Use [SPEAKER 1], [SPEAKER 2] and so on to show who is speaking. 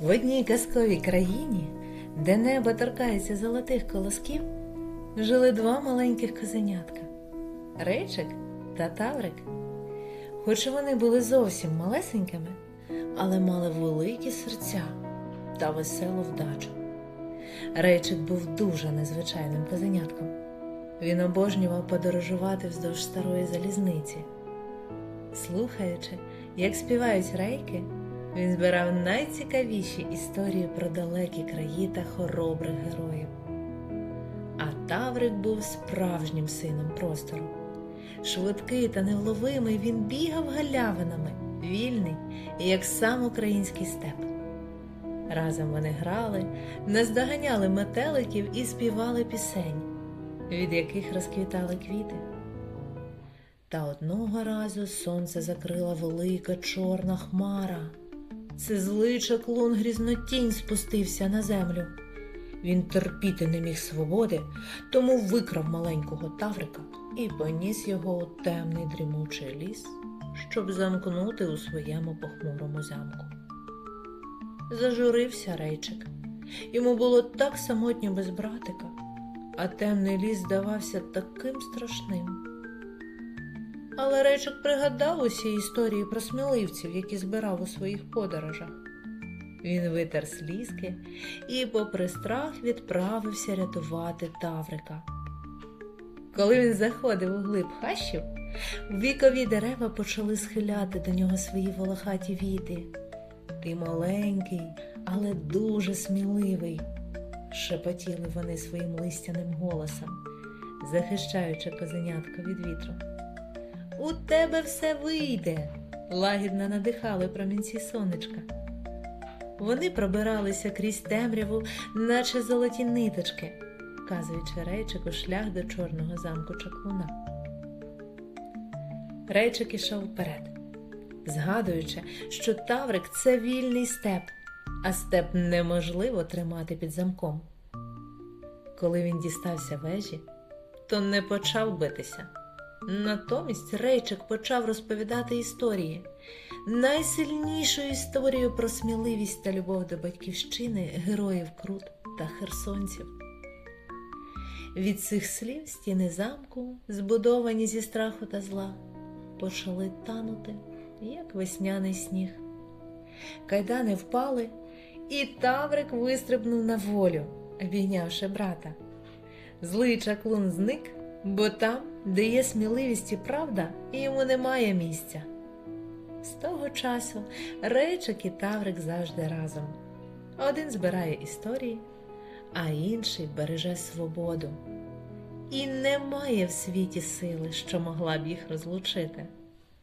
[SPEAKER 1] В одній казковій країні, де небо торкається золотих колосків, жили два маленьких козенятка Рейчик та Таврик. Хоч вони були зовсім малесенькими, але мали великі серця та веселу вдачу. Рейчик був дуже незвичайним козенятком. Він обожнював подорожувати вздовж старої залізниці. Слухаючи, як співають рейки, він збирав найцікавіші історії про далекі краї та хоробрих героїв. А Таврик був справжнім сином простору. Швидкий та невловимий він бігав галявинами, вільний, як сам український степ. Разом вони грали, наздоганяли метеликів і співали пісень, від яких розквітали квіти. Та одного разу сонце закрила велика чорна хмара. Це злий чаклун грізнотінь спустився на землю. Він терпіти не міг свободи, тому викрав маленького таврика і поніс його у темний дрімучий ліс, щоб замкнути у своєму похмурому замку. Зажурився рейчик. Йому було так самотньо без братика, а темний ліс здавався таким страшним. Але Рейчик пригадав усі історії про сміливців, які збирав у своїх подорожах. Він витер слізки і, попри страх, відправився рятувати Таврика. Коли він заходив у глиб хащів, вікові дерева почали схиляти до нього свої волохаті віти. Ти маленький, але дуже сміливий, шепотіли вони своїм листяним голосом, захищаючи козенятко від вітру. У тебе все вийде, лагідно надихали промінці сонечка. Вони пробиралися крізь темряву, наче золоті ниточки, вказуючи рейчику шлях до чорного замку чаклуна. Рейчик ішов вперед, згадуючи, що Таврик це вільний степ, а степ неможливо тримати під замком. Коли він дістався вежі, то не почав битися. Натомість Рейчик почав розповідати історії, найсильнішу історію про сміливість та любов до батьківщини, героїв Крут та херсонців. Від цих слів стіни замку, збудовані зі страху та зла, почали танути, як весняний сніг. Кайдани впали, і Таврик вистрибнув на волю, обійнявши брата. Злий чаклун зник, бо там, де є сміливість і правда, йому немає місця. З того часу Рейчик і Таврик завжди разом. Один збирає історії, а інший береже свободу. І немає в світі сили, що могла б їх розлучити.